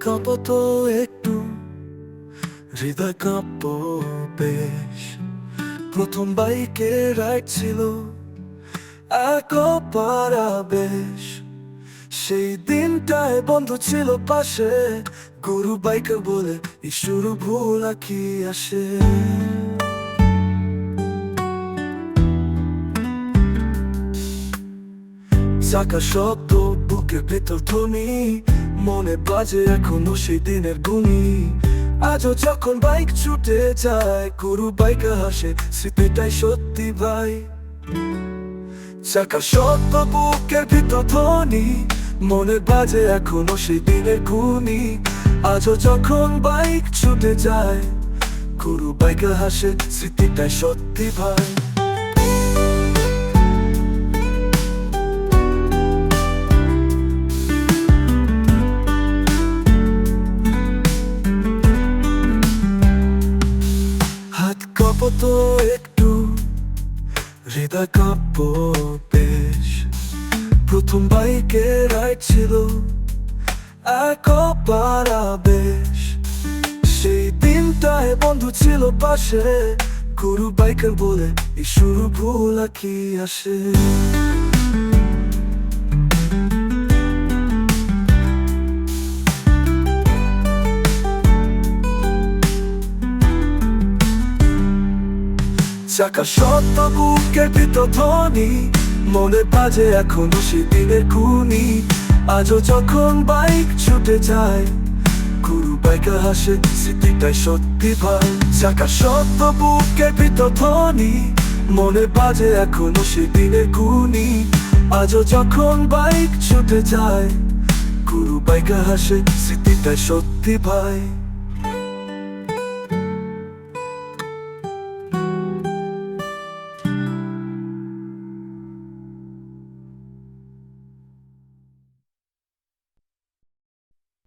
কাঁপত একটু, হৃদয় কাঁপ বেশ। প্রথম বাইকে রাইড ছিল এক পারা বেশ। সেই দিনটায় বন্ধু ছিল পাশে, গুরু বাইকে বলে ঈশ্বর ভুল কি আসে। চাকা শব্দ বুকের ভেতর ধ্বনি, মনে বাজে এখনও সেই দিনের গুনি আজও যখন বাইক ছুটে যায় গুরু বাইকে হাসে, স্মৃতিটাই সত্যি ভাই। চাকা শব্দ বুকের ভিতর ধ্বনি, মনে বাজে এখনও সেই দিনের গুনি আজও যখন বাইক ছুটে যায় গুরু বাইকে হাসে, স্মৃতিটাই সত্যি ভাই। কাঁপত একটু হৃদয় কাঁপ বেশ। প্রথম বাইকে রাইড ছিল এক পারা বেশ। সেই দিনটায় বন্ধু ছিল পাশে, গুরু বাইকের বলে, এই শুরু ভুলা কি আসে? চাকা শত বুকের ভিতর ধ্বনি, মনে বাজে এখনও সেদিনের খুনি। আজও যখন বাইক ছুটে যায়, গুরু বাইকে হাসে, স্মৃতিটাই সত্যি ভাই। চাকা শত বুকের ভিতর ধ্বনি, মনে বাজে এখনও সেদিনের খুনি। আজও যখন বাইক ছুটে যায়, গুরু বাইকে হাসে, স্মৃতিটাই সত্যি ভাই।